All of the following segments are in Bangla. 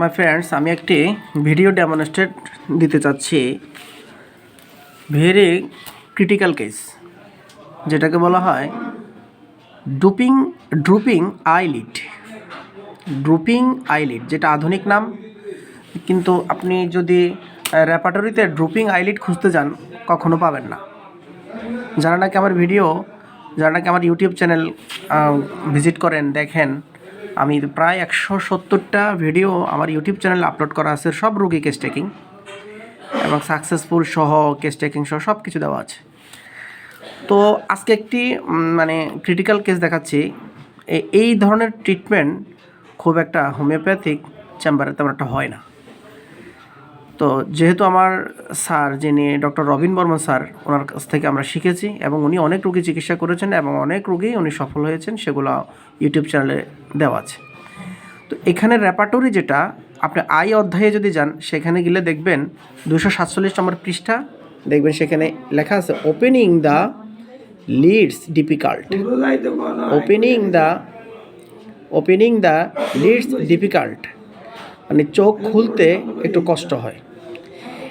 মাই ফ্রেন্ডস আমি একটি ভিডিও ডেমনস্ট্রেট দিতে চাচ্ছি। ভেরি ক্রিটিক্যাল কেস যেটাকে বলা হয় drooping drooping eyelid drooping eyelid যেটা আধুনিক নাম, কিন্তু আপনি যদি র্যাপাটরিতে ড্রুপিং আইলিড খুঁজতে যান, কখনো পাবেন না। যারা নাকি আমার ভিডিও যারা নাকি আমার ইউটিউব চ্যানেল ভিজিট করেন, দেখেন আমি প্রায় একশো সত্তরটা ভিডিও আমার ইউটিউব চ্যানেলে আপলোড করা আছে, সব রুগী কেস টেকিং এবং সাকসেসফুল সহ কেস টেকিং সহ সব কিছু দেওয়া আছে। তো আজকে একটি মানে ক্রিটিক্যাল কেস দেখাচ্ছি। এই ধরনের ট্রিটমেন্ট খুব একটা হোমিওপ্যাথিক চেম্বারে তেমন একটা হয় না। তো যেহেতু আমার স্যার, যিনি ডক্টর রবিন বর্মন স্যার, ওনার কাছ থেকে আমরা শিখেছি এবং উনি অনেক রোগী চিকিৎসা করেছেন এবং অনেক রোগী উনি সফল হয়েছেন, সেগুলো ইউটিউব চ্যানেলে দেওয়া আছে। তো এখানে র্যাপাটরি যেটা, আপনি আই অধ্যায়ে যদি যান, সেখানে গেলে দেখবেন দুশো সাতচল্লিশ নম্বর পৃষ্ঠা, দেখবেন সেখানে লেখা আছে opening the lids difficult opening the opening the lids difficult মানে চোখ খুলতে একটু কষ্ট হয়।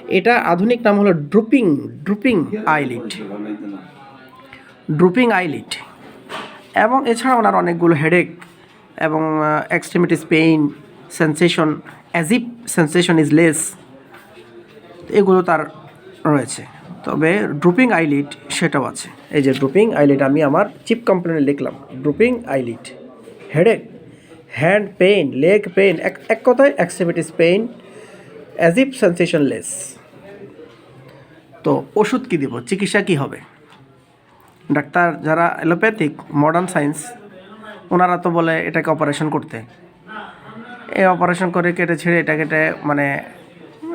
এটা আধুনিক নাম হলো drooping drooping eyelid. Drooping eyelid. এবং এছাড়া ওনার অনেকগুলো হেডেক এবং extremities pain sensation as if sensation is less এগুলো তার রয়েছে। তবে ড্রুপিং আইলিট সেটাও আছে। এই যে ড্রুপিং আইলিট আমি আমার চিপ কমপ্লেনে লিখলাম। Drooping eyelid. Headache hand pain leg pain এক কথায় extremities pain as if sensation less তো ওষুধ কী দিব? চিকিৎসা কী হবে? ডাক্তার যারা অ্যালোপ্যাথিক মডার্ন সায়েন্স ওনারা তো বলে এটাকে অপারেশন করতে। এই অপারেশন করে কেটে ছেড়ে এটা কেটে মানে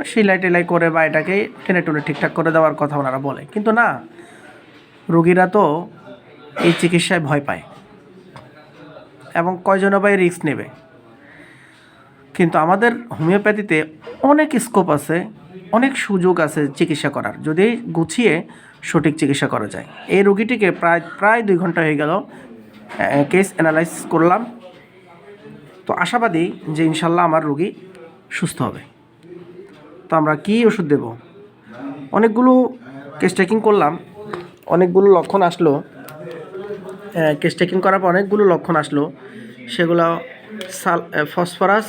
সেলাই টেলাই করে বা এটাকে টেনে টুনে ঠিকঠাক করে দেওয়ার কথা ওনারা বলে। কিন্তু না, রুগীরা তো এই চিকিৎসায় ভয় পায়। এবং কয়জন বা রিস্ক নেবে? কিন্তু আমাদের হোমিওপ্যাথিতে অনেক স্কোপ আছে। অনেক সুযোগ আছে চিকিৎসা করার। যদি গুছিয়ে সঠিক চিকিৎসা করা যায়। এই রুগীটিকে প্রায় প্রায় দুই ঘণ্টা হয়ে গেল কেস অ্যানালাইসিস করলাম। তো আশাবাদী যে ইনশাল্লাহ আমার রুগী সুস্থ হবে। তো আমরা কী ওষুধ দেব? অনেকগুলো কেস ট্রেকিং করলাম, অনেকগুলো লক্ষণ আসলো। কেস ট্রেকিং করার পর অনেকগুলো লক্ষণ আসলো। সেগুলো সাল ফসফরাস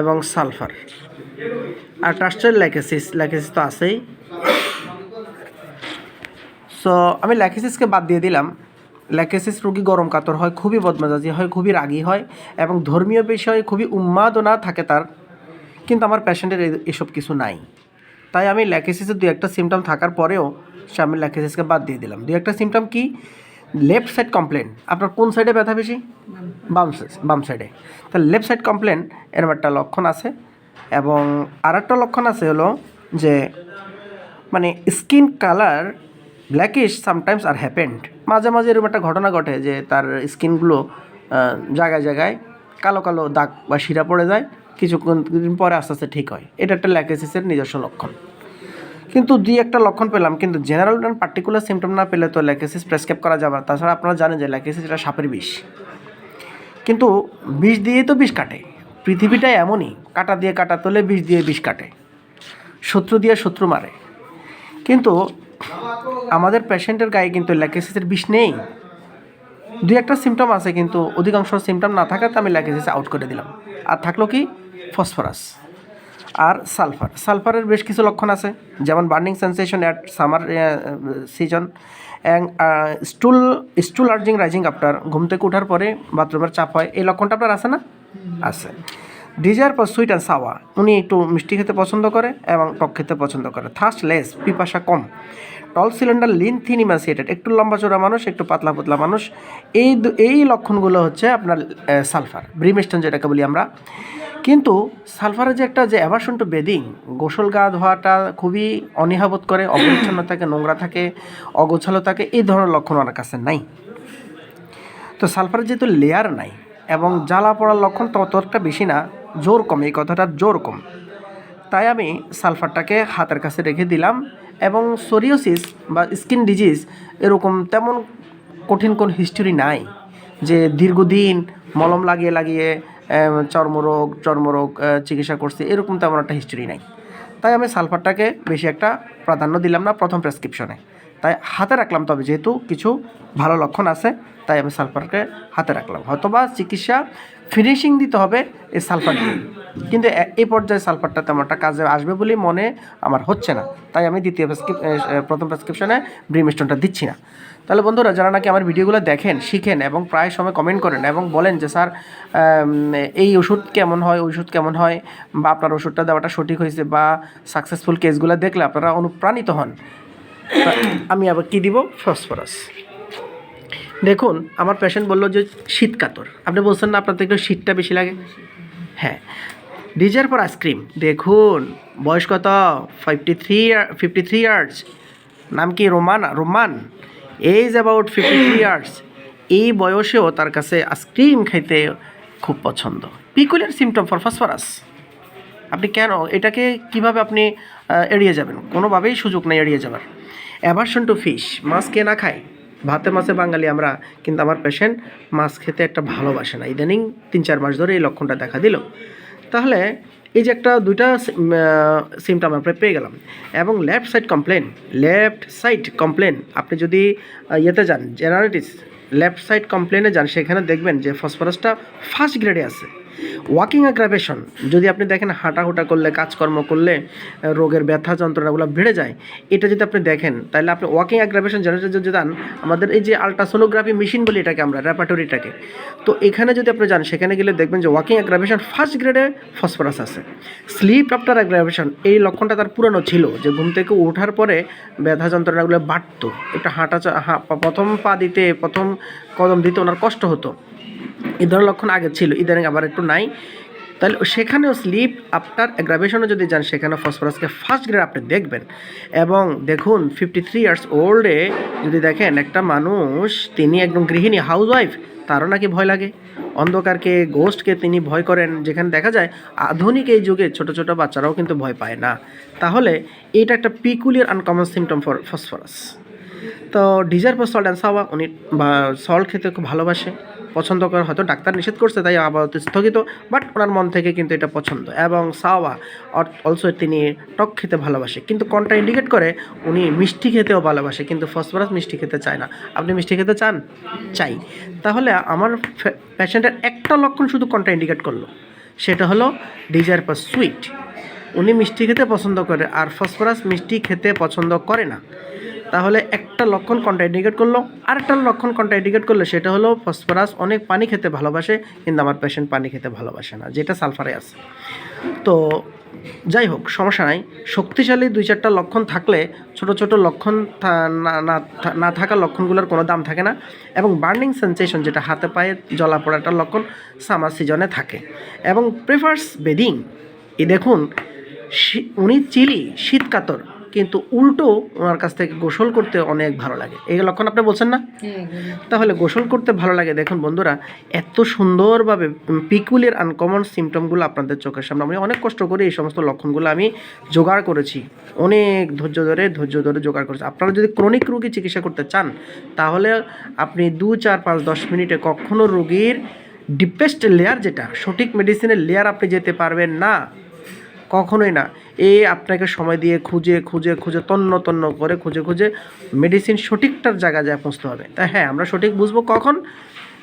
এবং সালফার আর টাস্টার ল্যাকেসিস ল্যাকেসিস তো আছেই। সো আমি ল্যাকেসিসকে বাদ দিয়ে দিলাম। ল্যাকেসিস রোগী গরম কাতর হয়, খুবই বদমেজাজি হয়, খুবই রাগী হয় এবং ধর্মীয় বিষয়ে খুবই উন্মাদনা থাকে তার। কিন্তু আমার পেশেন্টের এসব কিছু নাই। তাই আমি ল্যাকেসিসের দু একটা সিমটম থাকার পরেও সে আমি ল্যাকেসিসকে বাদ দিয়ে দিলাম। দু একটা সিমটম কি? লেফট সাইড কমপ্লেন আপনার কোন সাইডে ব্যথা বেশি? বাম বাম সাইডে তাহলে লেফট সাইড কমপ্লেন এরম একটা লক্ষণ আছে। এবং আর একটা লক্ষণ আছে হলো যে মানে স্কিন কালার ব্ল্যাকিশ সামটাইমস আর হ্যাপেন্ড মাঝে মাঝে এরকম একটা ঘটনা ঘটে যে, তার স্কিনগুলো জায়গায় জায়গায় কালো কালো দাগ বা শিরা পড়ে যায়, কিছুক্ষণ পরে আস্তে আস্তে ঠিক হয়। এটা একটা ল্যাকেসিসের নিজস্ব লক্ষণ। কিন্তু দুই একটা লক্ষণ পেলাম, কিন্তু জেনারেল অ্যান্ড পার্টিকুলার সিমটম না পেলে তো ল্যাকেসিস প্রেসক্রাইব করা যাবে তাছাড়া আপনারা জানেন যে ল্যাকেসিস এটা সাপের বিষ। কিন্তু বিষ দিয়েই তো বিষ কাটে। পৃথিবীটা এমনই, কাটা দিয়ে কাটা তোলে, বিষ দিয়ে বিষ কাটে। শত্রু দিয়ে শত্রু মারে। কিন্তু আমাদের পেশেন্টের গায়ে কিন্তু ল্যাকেসিসের বিষ নেই। দু একটা সিমটম আছে, কিন্তু অধিকাংশ সিমটম না থাকাতে আমি ল্যাকেসিস আউট করে দিলাম। আর থাকল কি? ফসফরাস আর সালফার সালফারের বেশ কিছু লক্ষণ আছে, যেমন burning sensation at summer season stool stool urging rising after ঘুম থেকে ওঠার পরে বাথরুমের চাপ হয়। এই লক্ষণটা আপনার আছে না? আছে। ডিজায়ার পর সুইট অ্যান্ড সাওয়া উনি একটু মিষ্টি খেতে পছন্দ করে এবং টক খেতে পছন্দ করে। থার্স্ট লেস পিপাসা কম। Tall cylinder lean thin emaciated একটু লম্বা চড়া মানুষ, একটু পাতলা পাতলা মানুষ। এই এই লক্ষণগুলো হচ্ছে আপনার সালফার ব্রিমেস্টন যেটাকে বলি আমরা। কিন্তু সালফারের যে একটা যে অ্যাভারশন টু বেদিং গোসল গা ধোয়াটা খুবই অনীহাবোধ করে অপরিচ্ছন্ন থাকে, নোংরা থাকে, অগোছালো থাকে, এই ধরনের লক্ষণ ওনার কাছে নাই। তো সালফারের যেহেতু লেয়ার নাই এবং জ্বালা পড়ার লক্ষণ তত একটা বেশি না, জোর কম, এই কথাটার জোর কম। তাই আমি সালফারটাকে হাতের কাছে রেখে দিলাম এবং সোরিওসিস বা স্কিন ডিজিজ এরকম তেমন কঠিন কোন হিস্টরি নাই, যে দীর্ঘদিন মলম লাগিয়ে লাগিয়ে চর্মরোগ চর্মরোগ চিকিৎসা করছে, এরকম তেমন একটা হিস্টরি নাই। তাই আমি সালফারটাকে বেশি একটা প্রাধান্য দিলাম না প্রথম প্রেসক্রিপশনে তাই হাতে রাখলাম। তবে যেহেতু কিছু ভালো লক্ষণ আছে, তাই আমি সালফারকে হাতে রাখলাম। হয়তোবা চিকিৎসা ফিনিশিং দিতে হবে এই সালফার দিয়ে। কিন্তু এই পর্যায়ে সালফারটা তেমন একটা কাজে আসবে বলে মনে আমার হচ্ছে না। তাই আমি দ্বিতীয় প্রেসক্রিপ প্রথম প্রেসক্রিপশনে ব্রিমস্টোনটা দিচ্ছি না। তাহলে বন্ধুরা, যারা নাকি আমার ভিডিওগুলো দেখেন, শিখেন এবং প্রায় সময় কমেন্ট করেন এবং বলেন যে, স্যার এই ওষুধ কেমন হয় ওষুধ কেমন হয়? বা, আপনার ওষুধটা দেওয়াটা সঠিক হয়েছে বা সাকসেসফুল কেসগুলো দেখলে আপনারা অনুপ্রাণিত হন। আমি আবার কী দিব? ফসফরাস। দেখুন, আমার পেশেন্ট বলল যে শীত কাতর। আপনি বলছেন না আপনার তো একটু শীতটা বেশি লাগে? হ্যাঁ। ডিজার পর আইসক্রিম। দেখুন, বয়স কত? Fifty three fifty three years নাম কি Roman? Roman. Age about fifty three years এই বয়সেও তার কাছে আইসক্রিম খাইতে খুব পছন্দ। পিকুলার সিমটম ফর ফসফরাস আপনি কেন? এটাকে কীভাবে আপনি এড়িয়ে যাবেন? কোনোভাবেই সুযোগ নেই এড়িয়ে যাবার। অ্যাভারশন টু ফিশ মাছ কে না খায়? ভাতে মাছে বাঙালি আমরা, কিন্তু আমার পেশেন্ট মাছ খেতে একটা ভালোবাসে না। ইদানিং তিন চার মাস ধরে এই লক্ষণটা দেখা দিল। তাহলে এই যে একটা, দুইটা সিমটম আমরা পেয়ে গেলাম। এবং left side complain left side complain আপনি যদি ইয়েতে যান জেনারেটিস লেফট সাইড কমপ্লেনে যান, সেখানে দেখবেন যে ফসফরাসটা ফার্স্ট গ্রেডে আছে। ওয়াকিং অ্যাগ্রাভেশন যদি আপনি দেখেন হাঁটাহুটা করলে, কাজকর্ম করলে রোগের ব্যথা যন্ত্রণাগুলো বেড়ে যায়, এটা যদি আপনি দেখেন, তাহলে আপনি ওয়াকিং অ্যাগ্রাভেশন জেনারেটর যদি যান, আমাদের এই যে আলট্রাসোনোগ্রাফি মেশিন বলি এটাকে আমরা র্যাপাটরিটাকে তো এখানে যদি আপনি যান, সেখানে গেলে দেখবেন যে ওয়াকিং অ্যাগ্রাভেশন ফার্স্ট গ্রেডে ফসফরাস আছে। স্লিপ আফটার অ্যাগ্রাভেশন এই লক্ষণটা তার পুরনো ছিল, যে ঘুম থেকে ওঠার পরে ব্যথা যন্ত্রণাগুলো বাড়তো। একটু হাঁটা প্রথম পা দিতে, প্রথম কদম দিতে ওনার কষ্ট হতো। ধরনের লক্ষণ আগে ছিল ইদানিং আবার একটু নাই। তাহলে সেখানেও স্লিপ আফটার অ্যাগ্রাভেশনও যদি যান সেখানে ফসফরাসকে ফার্স্ট গ্রেড আপনি দেখবেন। এবং দেখুন ফিফটি থ্রি ইয়ার্স ওল্ডে যদি দেখেন, একটা মানুষ, তিনি একদম গৃহিণী হাউস ওয়াইফ তারও নাকি ভয় লাগে। অন্ধকারকে গোস্টকে তিনি ভয় করেন। যেখানে দেখা যায়, আধুনিক এই যুগে ছোট ছোট বাচ্চারাও কিন্তু ভয় পায় না। তাহলে এটা একটা peculiar uncommon symptom for phosphorus তো ডিজার সল্ট অ্যান্ড সাওয়া উনি বা সল্ট খেতে খুব ভালোবাসে। পছন্দ করে হয়তো ডাক্তার নিষেধ করছে, তাই আপাতত স্থগিত বাট ওনার মন থেকে কিন্তু এটা পছন্দ। এবং সাওয়া অলসো তিনি টক খেতে ভালোবাসে, কিন্তু কোনটা ইন্ডিকেট করে উনি মিষ্টি খেতেও ভালোবাসে, কিন্তু ফসফরাস মিষ্টি খেতে চায় না। আপনি মিষ্টি খেতে চান? চাই। তাহলে আমার পেশেন্টের একটা লক্ষণ শুধু কোনটা ইন্ডিকেট করল, সেটা হলো ডিজায়ার ফর সুইট উনি মিষ্টি খেতে পছন্দ করে, আর ফসফরাস মিষ্টি খেতে পছন্দ করে না। তাহলে একটা লক্ষণ কোনটা ইন্ডিকেট করল। আরেকটা লক্ষণ কোনটা ইন্ডিকেট করল, সেটা হলো ফসফরাস অনেক পানি খেতে ভালোবাসে, কিন্তু আমার পেশেন্ট পানি খেতে ভালোবাসে না, যেটা সালফারে আছে। তো যাই হোক, সমস্যা নাই। শক্তিশালী দুই চারটা লক্ষণ থাকলে ছোট ছোট লক্ষণ না- থাকা লক্ষণগুলোর কোনো দাম থাকে না। এবং বার্নিং সেন্সেশন যেটা হাতে পায়ে জ্বলা পড়াটার লক্ষণ সামার সিজনে থাকে। এবং প্রেফার্স বেদিং এই দেখুন উনি চিলি শীত কাতর কিন্তু উল্টো ওনার কাছ থেকে গোসল করতে অনেক ভালো লাগে। এই লক্ষণ আপনি বলছেন না? তাহলে গোসল করতে ভালো লাগে। দেখুন বন্ধুরা এত সুন্দরভাবে পিকুলের আনকমন সিমটমগুলো আপনাদের চোখের সামনে। আমি অনেক কষ্ট করে এই সমস্ত লক্ষণগুলো আমি জোগাড় করেছি। অনেক ধৈর্য ধরে ধৈর্য ধরে জোগাড় করেছি। আপনারা যদি ক্রনিক রোগী চিকিৎসা করতে চান তাহলে আপনি দু চার পাঁচ দশ মিনিটে কখনো রোগীর ডিপেস্ট লেয়ার যেটা সঠিক মেডিসিনের লেয়ার আপনি যেতে পারবেন না। কখনোই না। এ আপনাকে সময় দিয়ে খুঁজে খুঁজে খুঁজে, তন্ন তন্ন করে খুঁজে খুঁজে মেডিসিন সঠিকটার জায়গায় যায় পৌঁছতে হবে। তা হ্যাঁ আমরা সঠিক বুঝব কখন?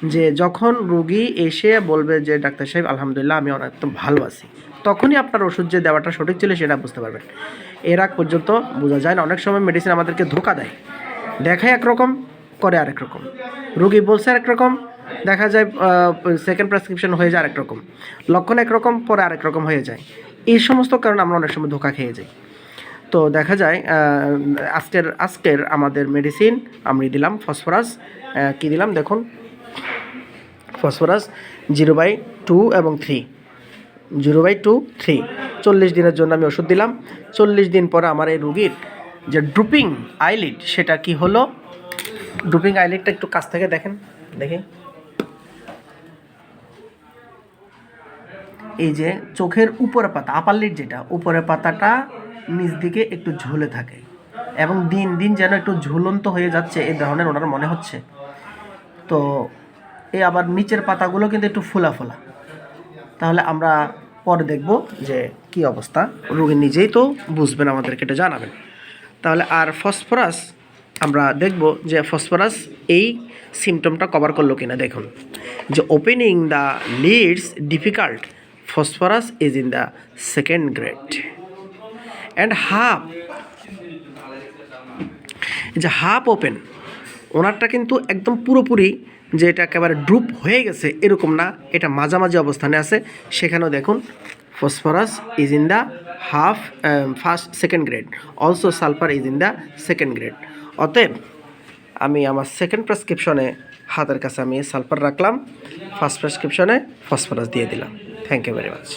যে যখন রুগী এসে বলবে যে, ডাক্তার সাহেব, আলহামদুলিল্লাহ, আমি অনেক একদম ভালো আছি। তখনই আপনার ওষুধ যে দেওয়াটা সঠিক ছিল সেটা বুঝতে পারবেন। এর আগ পর্যন্ত বোঝা যায় না, অনেক সময় মেডিসিন আমাদেরকে ধোকা দেয়। দেখায় একরকম, করে আরেক রকম। রুগী বলছে আরেক রকম, দেখা যায় সেকেন্ড প্রেসক্রিপশন হয়ে যায় আরেক রকম। লক্ষণ একরকম, পরে আরেক রকম হয়ে যায়। এই সমস্ত কারণে আমরা অনেক সময় ধোকা খেয়ে যাই। তো দেখা যায় আজকের আজকের আমাদের মেডিসিন আমি দিলাম ফসফরাস কী দিলাম দেখুন? ফসফরাস জিরো বাই টু এবং three zero by two three চল্লিশ দিনের জন্য আমি ওষুধ দিলাম। চল্লিশ দিন পরে আমার এই রুগীর যে ড্রুপিং আইলিড সেটা কি হলো? ড্রুপিং আইলিডটা একটু কাছ থেকে দেখেন। দেখি। এই যে চোখের উপরে পাতা আপার লিড যেটা, উপরের পাতাটা নিচ দিকে একটু ঝুলে থাকে এবং দিন দিন যেন একটু ঝুলন্ত হয়ে যাচ্ছে এই ধরনের ওনার মনে হচ্ছে। তো এই আবার নিচের পাতাগুলো কিন্তু একটু ফোলা ফোলা। তাহলে আমরা পরে দেখব যে কি অবস্থা। রোগী নিজেই তো বুঝবেন, আমাদেরকে এটা জানাবেন। তাহলে আর ফসফরাস, আমরা দেখব যে ফসফরাস এই সিমটমটা কভার করল কিনা। দেখুন, যে opening the lids difficult phosphorus is in the second grade and half যে হাফ ওপেন ওনারটা কিন্তু একদম পুরোপুরি যে এটা একেবারে ড্রুপ হয়ে গেছে, এরকম না, এটা মাঝামাঝি অবস্থানে আছে। সেখানেও দেখুন, phosphorus is in the half first second grade also sulphur is in the second grade অতএব, আমি আমার সেকেন্ড প্রেসক্রিপশনে হাতের কাছে আমি সালফার রাখলাম ফার্স্ট প্রেসক্রিপশনে ফসফরাস দিয়ে দিলাম। Thank you very much